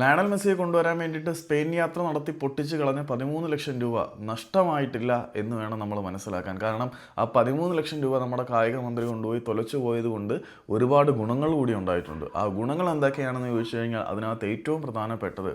Lionel മെസ്സിയെ കൊണ്ടുവരാൻ വേണ്ടിയിട്ട് സ്പെയിൻ യാത്ര നടത്തി പൊട്ടിച്ച് കളഞ്ഞ പതിമൂന്ന് ലക്ഷം രൂപ നഷ്ടമായിട്ടില്ല എന്ന് വേണം നമ്മൾ മനസ്സിലാക്കാൻ. കാരണം ആ പതിമൂന്ന് ലക്ഷം രൂപ നമ്മുടെ കായിക മന്ത്രി കൊണ്ടുപോയി തൊലച്ചു പോയതുകൊണ്ട് ഒരുപാട് ഗുണങ്ങൾ കൂടി ഉണ്ടായിട്ടുണ്ട്. ആ ഗുണങ്ങൾ എന്തൊക്കെയാണെന്ന് ചോദിച്ചു കഴിഞ്ഞാൽ അതിനകത്ത് ഏറ്റവും പ്രധാനപ്പെട്ടത്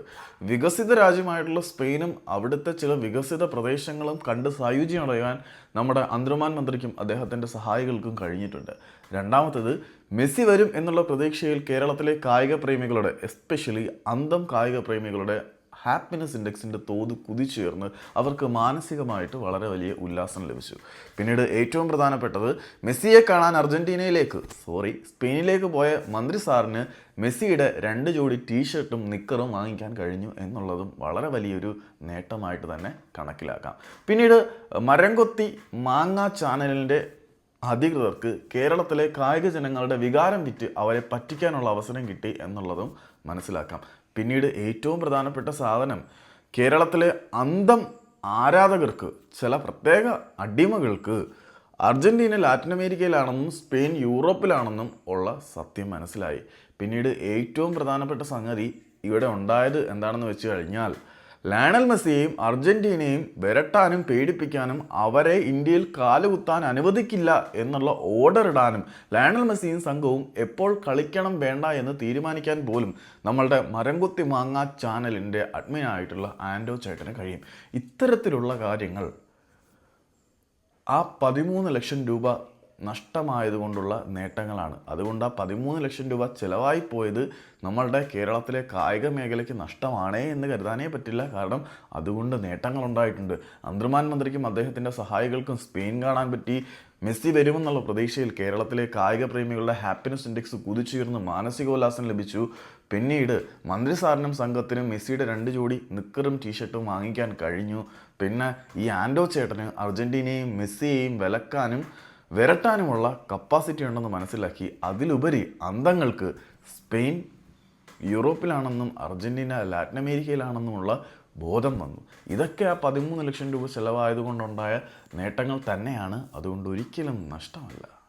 വികസിത രാജ്യമായിട്ടുള്ള സ്പെയിനും അവിടുത്തെ ചില വികസിത പ്രദേശങ്ങളും കണ്ട് സായുജ്യം അടയാൻ നമ്മുടെ അന്തർമാൻ മന്ത്രിക്കും അദ്ദേഹത്തിന്റെ സഹായികൾക്കും കഴിഞ്ഞിട്ടുണ്ട്. രണ്ടാമത്തത് മെസ്സി വരും എന്നുള്ള പ്രതീക്ഷയിൽ കേരളത്തിലെ കായിക പ്രേമികളുടെ എസ്പെഷ്യലി അന്തം കായിക പ്രേമികളുടെ ഹാപ്പിനെസ് ഇൻഡെക്സിന്റെ തോത് കുതിച്ചുയർന്ന് അവർക്ക് മാനസികമായിട്ട് വളരെ വലിയ ഉല്ലാസം ലഭിച്ചു. പിന്നീട് ഏറ്റവും പ്രധാനപ്പെട്ടത് മെസ്സിയെ കാണാൻ അർജന്റീനയിലേക്ക് സോറി സ്പെയിനിലേക്ക് പോയ മന്ത്രി സാറിന് മെസ്സിയുടെ രണ്ട് ജോഡി ടീഷർട്ടും നിക്കറും വാങ്ങിക്കാൻ കഴിഞ്ഞു എന്നുള്ളതും വളരെ വലിയൊരു നേട്ടമായിട്ട് തന്നെ കണക്കിലാക്കാം. പിന്നീട് മരംകൊത്തി മാങ്ങ ചാനലിന്റെ അധികൃതർക്ക് കേരളത്തിലെ കായിക ജനങ്ങളുടെ വികാരം വിറ്റ് അവരെ പറ്റിക്കാനുള്ള അവസരം കിട്ടി എന്നുള്ളതും മനസ്സിലാക്കാം. പിന്നീട് ഏറ്റവും പ്രധാനപ്പെട്ട സാധനം കേരളത്തിലെ അന്തം ആരാധകർക്ക് ചില പ്രത്യേക അടിമകൾക്ക് അർജന്റീന ലാറ്റിൻ അമേരിക്കയിലാണെന്നും സ്പെയിൻ യൂറോപ്പിലാണെന്നും ഉള്ള സത്യം മനസ്സിലായി. പിന്നീട് ഏറ്റവും പ്രധാനപ്പെട്ട സംഗതി ഇവിടെ ഉണ്ടായത് എന്താണെന്ന് വെച്ച് കഴിഞ്ഞാൽ ലയണൽ മെസ്സിയെയും അർജന്റീനയും വിരട്ടാനും പേടിപ്പിക്കാനും അവരെ ഇന്ത്യയിൽ കാലുകുത്താൻ അനുവദിക്കില്ല എന്നുള്ള ഓർഡർ ഇടാനും ലയണൽ മെസ്സിയും സംഘവും എപ്പോൾ കളിക്കണം വേണ്ട എന്ന് തീരുമാനിക്കാൻ പോലും നമ്മളുടെ മരംകുത്തി മാങ്ങ ചാനലിന്റെ അഡ്മിനായിട്ടുള്ള ആൻഡോ ചേട്ടന് കഴിയും. ഇത്തരത്തിലുള്ള കാര്യങ്ങൾ ആ പതിമൂന്ന് ലക്ഷം രൂപ നഷ്ടമായതുകൊണ്ടുള്ള നേട്ടങ്ങളാണ്. അതുകൊണ്ട് ആ പതിമൂന്ന് ലക്ഷം രൂപ ചിലവായി പോയത് നമ്മളുടെ കേരളത്തിലെ കായിക മേഖലയ്ക്ക് നഷ്ടമാണേ എന്ന് കരുതാനേ പറ്റില്ല. കാരണം അതുകൊണ്ട് നേട്ടങ്ങൾ ഉണ്ടായിട്ടുണ്ട് അന്തർമാൻ മന്ത്രിക്കും അദ്ദേഹത്തിന്റെ സഹായികൾക്കും സ്പെയിൻ കാണാൻ പറ്റി. മെസ്സി വരുമെന്നുള്ള പ്രതീക്ഷയിൽ കേരളത്തിലെ കായിക പ്രേമികളുടെ ഹാപ്പിനെസ് ഇൻഡെക്സ് കുതിച്ചുയർന്ന് മാനസികോല്ലാസം ലഭിച്ചു. പിന്നീട് മന്ത്രി സാറിനും സംഘത്തിനും മെസ്സിയുടെ രണ്ട് ജോഡി നിക്കറും ടീഷർട്ടും വാങ്ങിക്കാൻ കഴിഞ്ഞു. പിന്നെ ഈ ആൻഡോ ചേട്ടന് അർജന്റീനയെയും മെസ്സിയെയും വിലക്കാനും വിരട്ടാനുമുള്ള കപ്പാസിറ്റി ഉണ്ടെന്ന് മനസ്സിലാക്കി അതിലുപരി അന്തങ്ങൾക്ക് സ്പെയിൻ യൂറോപ്പിലാണെന്നും അർജന്റീന ലാറ്റിൻ അമേരിക്കയിലാണെന്നുമുള്ള ബോധം വന്നു. ഇതൊക്കെ ആ പതിമൂന്ന് ലക്ഷം രൂപ ചിലവായതുകൊണ്ടുണ്ടായ നേട്ടങ്ങൾ തന്നെയാണ്. അതുകൊണ്ട് ഒരിക്കലും നഷ്ടമല്ല.